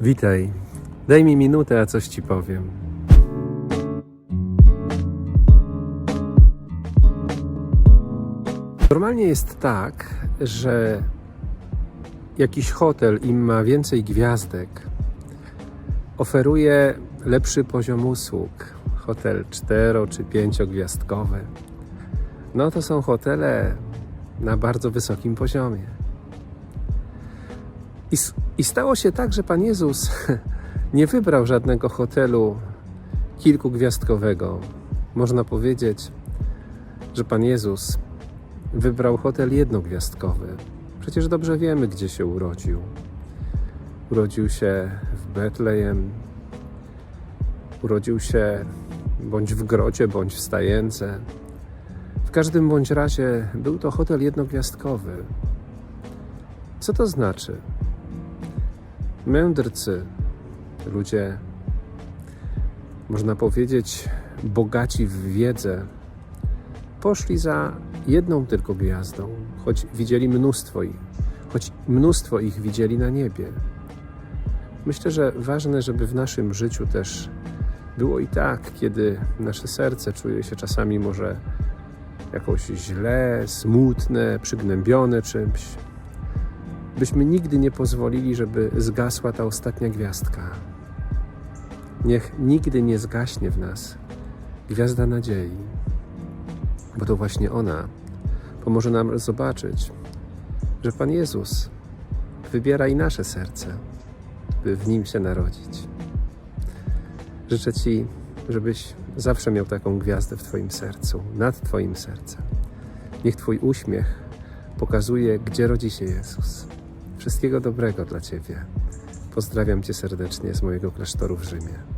Witaj. Daj mi minutę, a coś ci powiem. Normalnie jest tak, że jakiś hotel, im ma więcej gwiazdek, oferuje lepszy poziom usług. Hotel cztero czy pięciogwiazdkowy. No to są hotele na bardzo wysokim poziomie. I, I stało się tak, że Pan Jezus nie wybrał żadnego hotelu kilkugwiazdkowego. Można powiedzieć, że Pan Jezus wybrał hotel jednogwiazdkowy. Przecież dobrze wiemy, gdzie się urodził. Urodził się w Betlejem, urodził się bądź w grocie, bądź w stajence. W każdym bądź razie był to hotel jednogwiazdkowy. Co to znaczy? Mędrcy, ludzie, można powiedzieć, bogaci w wiedzę, poszli za jedną tylko gwiazdą, choć widzieli mnóstwo ich, choć mnóstwo ich widzieli na niebie. Myślę, że ważne, żeby w naszym życiu też było i tak, kiedy nasze serce czuje się czasami może jakoś źle, smutne, przygnębione czymś, byśmy nigdy nie pozwolili, żeby zgasła ta ostatnia gwiazdka. Niech nigdy nie zgaśnie w nas gwiazda nadziei, bo to właśnie ona pomoże nam zobaczyć, że Pan Jezus wybiera i nasze serce, by w nim się narodzić. Życzę Ci, żebyś zawsze miał taką gwiazdę w Twoim sercu, nad Twoim sercem. Niech Twój uśmiech pokazuje, gdzie rodzi się Jezus. Wszystkiego dobrego dla Ciebie. Pozdrawiam Cię serdecznie z mojego klasztoru w Rzymie.